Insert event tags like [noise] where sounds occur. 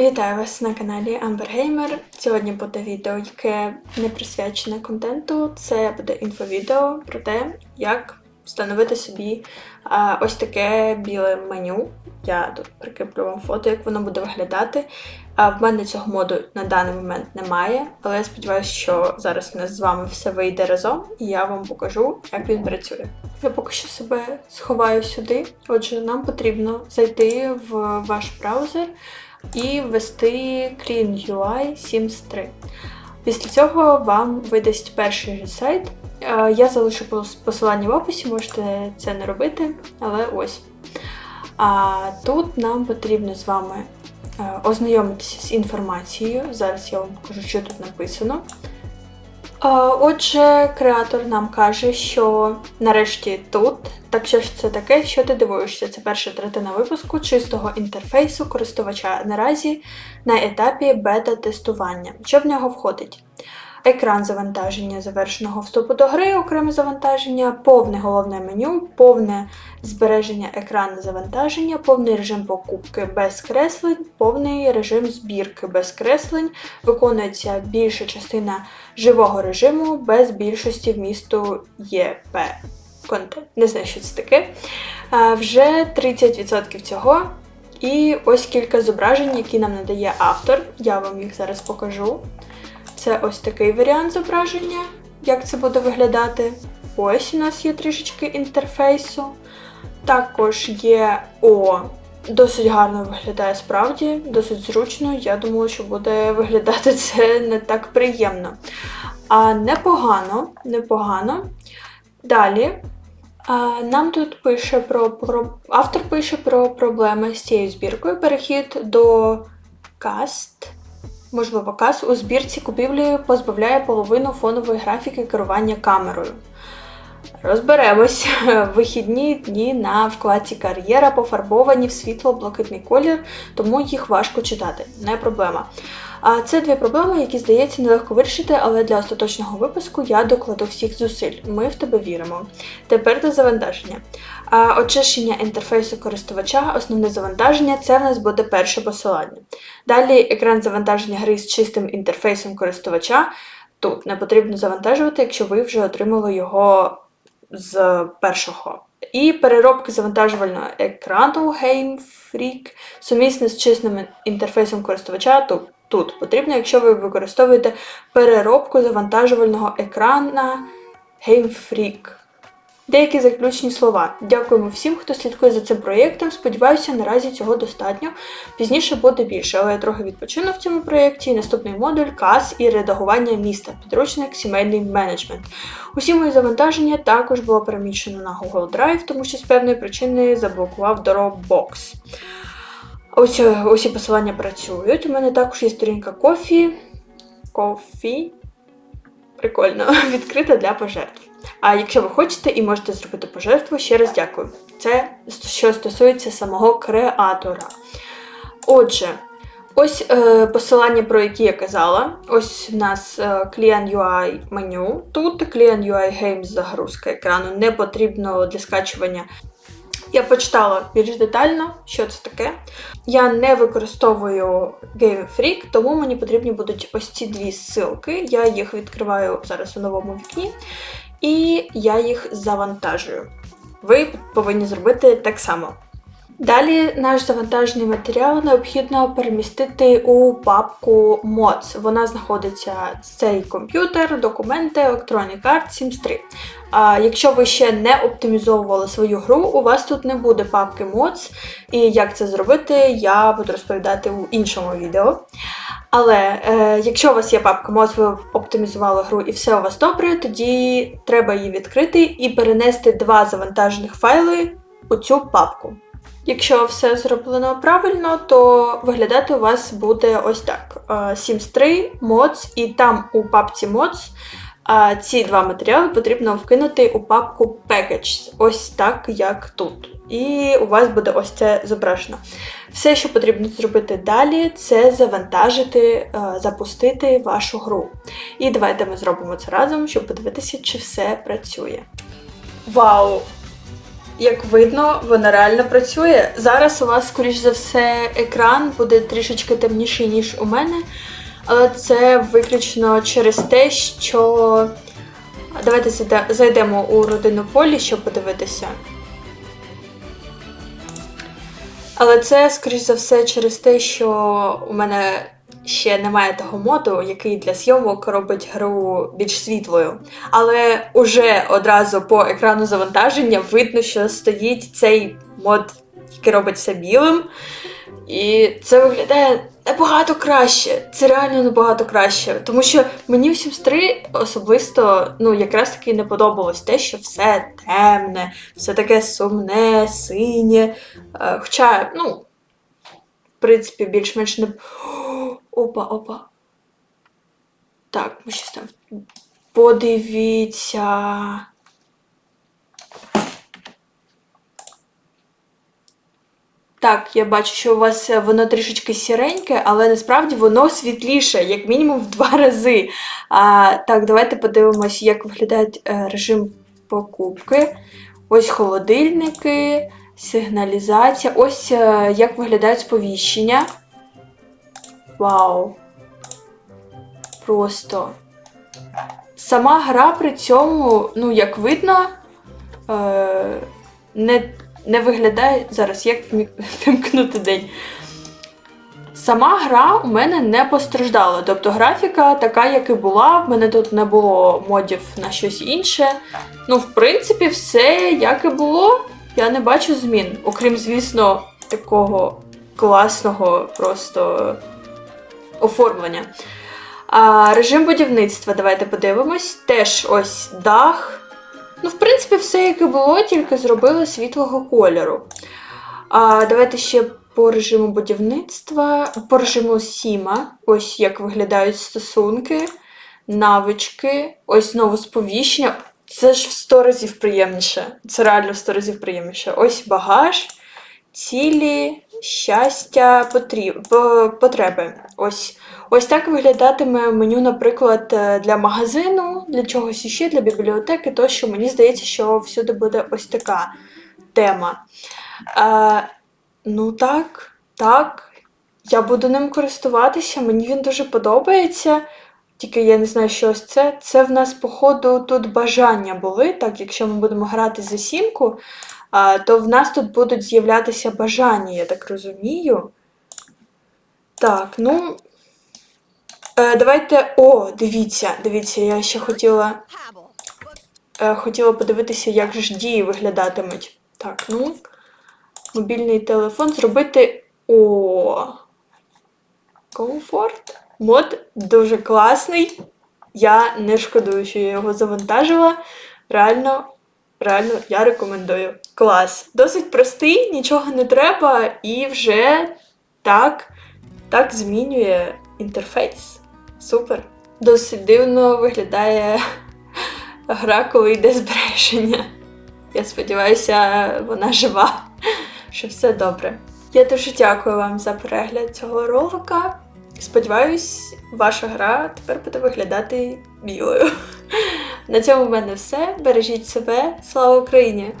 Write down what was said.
Вітаю вас на каналі Gamer. Сьогодні буде відео, яке не присвячене контенту. Це буде інфовідео про те, як встановити собі а, ось таке біле меню. Я тут прикріплю вам фото, як воно буде виглядати. А в мене цього моду на даний момент немає, але я сподіваюся, що зараз у нас з вами все вийде разом, і я вам покажу, як він працює. Я поки що себе сховаю сюди. Отже, нам потрібно зайти в ваш браузер і ввести Clean UI Sims 3. Після цього вам видасть перший сайт. Е, Я залишу посилання в описі, можете це не робити, але ось. А тут нам потрібно з вами е, ознайомитися з інформацією. Зараз я вам покажу, що тут написано. Отже, креатор нам каже, що нарешті тут. Так що ж це таке, що ти дивуєшся? Це перша третина випуску чистого інтерфейсу користувача наразі на етапі бета-тестування. Що в нього входить? Екран завантаження завершеного вступу до гри, окреме завантаження, повне головне меню, повне збереження екрану завантаження, повний режим покупки без креслень, повний режим збірки без креслень, виконується більша частина живого режиму без більшості вмісту ЄП. Контент. Не знаю, що це таке. А, вже 30% цього. І ось кілька зображень, які нам надає автор. Я вам їх зараз покажу. Це ось такий варіант зображення, як це буде виглядати. Ось у нас є трішечки інтерфейсу. Також є О. Досить гарно виглядає справді, досить зручно. Я думала, що буде виглядати [laughs] це не так приємно. А непогано, непогано. Далі. Нам тут пише про, про автор пише про проблеми з цією збіркою. Перехід до каст. Можливо, каз у збірці купівлі позбавляє половину фонової графіки керування камерою. Розберемось. [laughs] Вихідні дні на вкладці кар'єра пофарбовані в світло-блакитний колір, тому їх важко читати. Не проблема. А це дві проблеми, які, здається, нелегко вирішити, але для остаточного випуску я докладу всіх зусиль. Ми в тебе віримо. Тепер до завантаження. А, очищення інтерфейсу користувача, основне завантаження це в нас буде перше посилання. Далі екран завантаження гри з чистим інтерфейсом користувача. Тут не потрібно завантажувати, якщо ви вже отримали його з першого. І переробка завантажувального екрану Game Freak сумісне з чистим інтерфейсом користувача тут. Тут потрібно, якщо ви використовуєте переробку завантажувального екрана Game Freak. Деякі заключні слова. Дякуємо всім, хто слідкує за цим проєктом. Сподіваюся, наразі цього достатньо. Пізніше буде більше, але я трохи відпочину в цьому проєкті. Наступний модуль кас і редагування міста, підручник сімейний менеджмент. Усі мої завантаження також було переміщено на Google Drive, тому що з певної причини заблокував Dropbox. Ось е, усі посилання працюють. У мене також є сторінка кофі. Кофі. Прикольно, [laughs] відкрита для пожертв. А якщо ви хочете і можете зробити пожертву, ще раз дякую. Це що стосується самого креатора. Отже, ось е, посилання, про які я казала. Ось у нас е, Client UI меню. Тут Client UI Games загрузка екрану не потрібно для скачування. Я почитала більш детально, що це таке. Я не використовую Game Freak, тому мені потрібні будуть ось ці дві ссылки. Я їх відкриваю зараз у новому вікні, і я їх завантажую. Ви повинні зробити так само. Далі наш завантажений матеріал необхідно перемістити у папку Mods. Вона знаходиться цей комп'ютер, документи, Electronic Arts Sims 3. А якщо ви ще не оптимізовували свою гру, у вас тут не буде папки Mods. І як це зробити, я буду розповідати у іншому відео. Але е, якщо у вас є папка Mods, ви оптимізували гру і все у вас добре, тоді треба її відкрити і перенести два завантажених файли у цю папку. Якщо все зроблено правильно, то виглядати у вас буде ось так: Sims 3, Mods, і там у папці Mods ці два матеріали потрібно вкинути у папку Packages, ось так, як тут. І у вас буде ось це зображено. Все, що потрібно зробити далі, це завантажити, запустити вашу гру. І давайте ми зробимо це разом, щоб подивитися, чи все працює. Вау! Як видно, вона реально працює. Зараз у вас, скоріш за все, екран буде трішечки темніший, ніж у мене. Але це виключно через те, що. Давайте зайдемо у родину полі, щоб подивитися. Але це, скоріш за все, через те, що у мене ще немає того моду, який для зйомок робить гру більш світлою. Але уже одразу по екрану завантаження видно, що стоїть цей мод, який робить все білим. І це виглядає набагато краще. Це реально набагато краще. Тому що мені в Sims 3 особисто ну, якраз таки не подобалось те, що все темне, все таке сумне, синє. Е, Хоча, ну, в принципі, більш-менш не. Опа, опа. Так, ми щось там. Подивіться. Так, я бачу, що у вас е, воно трішечки сіреньке, але насправді воно світліше, як мінімум в два [laughs] рази. А, так, давайте подивимось, як виглядає е, режим покупки. Ось холодильники, сигналізація. Ось е, як виглядають сповіщення. Вау. Просто. Сама гра при цьому, ну, як видно, е, не, не виглядає. Зараз як [laughs] вимкнути день. Сама гра у мене не постраждала. Тобто графіка така, як і була. В мене тут не було модів на щось інше. Ну, в принципі, все як і було. Я не бачу змін. Окрім, звісно, такого класного просто оформлення. А, режим будівництва, давайте подивимось. Теж ось дах. Ну, в принципі, все як і було, тільки зробили світлого кольору. А, давайте ще по режиму будівництва, по режиму Сіма. Ось як виглядають стосунки, навички, ось знову сповіщення. Це ж в 100 разів приємніше. Це реально в 100 разів приємніше. Ось багаж, цілі, щастя, потреби. Ось. Ось так виглядатиме меню, наприклад, е, для магазину, для чогось іще, для бібліотеки, тощо мені здається, що всюди буде ось така тема. Е, ну так, так, я буду ним користуватися, мені він дуже подобається. Тільки я не знаю, що ось це. Це в нас, походу, тут бажання були. Так, якщо ми будемо грати за сімку, то в нас тут будуть з'являтися бажання, я так розумію. Так, ну. Е, давайте. О, дивіться, дивіться, я ще хотіла, е, хотіла подивитися, як ж дії виглядатимуть. Так, ну. Мобільний телефон зробити. О. Комфорт. Мод дуже класний. Я не шкодую, що я його завантажила. Реально, реально, я рекомендую. Клас. Досить простий, нічого не треба, і вже так, так змінює інтерфейс. Супер. Досить дивно виглядає гра, коли йде збереження. Я сподіваюся, вона жива, що все добре. Я дуже дякую вам за перегляд цього ролика. Сподіваюсь, ваша гра тепер буде виглядати білою. На цьому в мене все. Бережіть себе. Слава Україні!